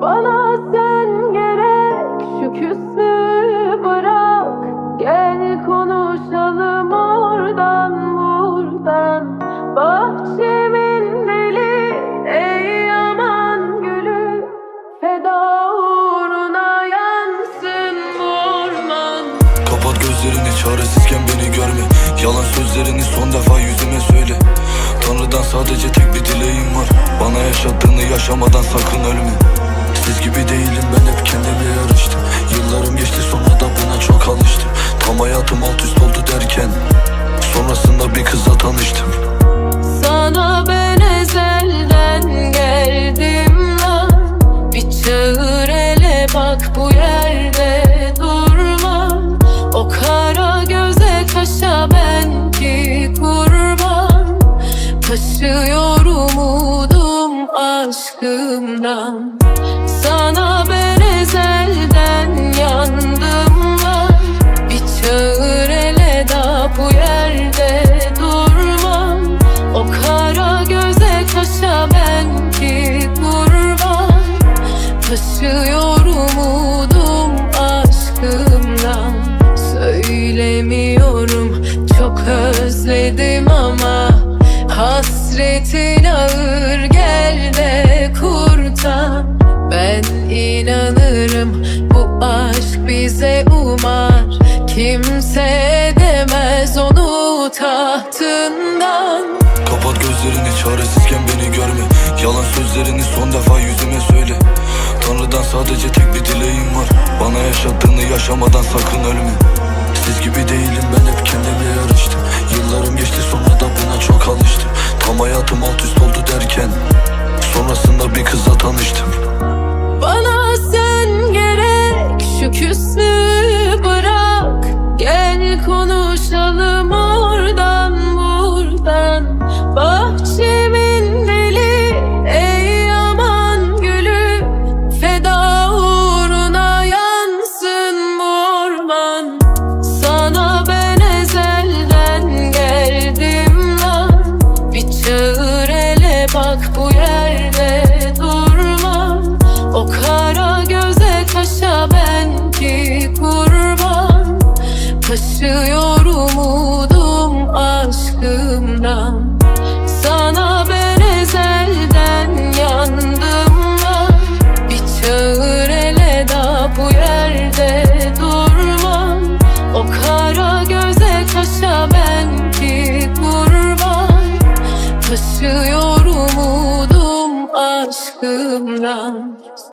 Bana sen gerek şu küslüğü bırak. Gel konuşalım oradan buradan. Bahçemin deli ey aman gülü. Feda uğruna yansın orman. Kapat gözlerini çaresizken beni görme. Yalan sözlerini son defa yüzüme söyle. Tanrıdan sadece tek bir dileğim var. Bana yaşattığını yaşamadan sakın ölme Siz gibi değilim ben hep kendimle yarıştım. Yıllarım geçti sonra da buna çok alıştım. Tam hayatım alt üst oldu derken Sonrasında bir kızla tanıştım. Sana ben ezelden geldim lan. Bir çağır ele bak bu yerde durma. O kara göze kaşa ben ki kurban. Taşıyor aşkımdan. Sana ben ezelden yandım lan Bir çağır ele da bu yerde durmam. O kara göze kaşa ben ki kurban. Taşıyor umudum aşkımdan. Söylemiyorum çok özledim ama Hasretin inanırım. Bu aşk bize umar. Kimse edemez onu tahtından. Kapat gözlerini çaresizken beni görme. Yalan sözlerini son defa yüzüme söyle. Tanrıdan sadece tek bir dileğim var. Bana yaşattığını yaşamadan sakın ölme. Siz gibi değilim ben hep kendimle yarıştım. Yıllarım geçti sonra da buna çok alıştım. Tam hayatım alt üst oldu derken Sonrasında bir kızla tanıştım Taşıyor umudum aşkımdan. Sana ben ezelden yandım lan Bir çağır ele da bu yerde durmam. O kara göze kaşa ben ki kurban. Taşıyor umudum aşkımdan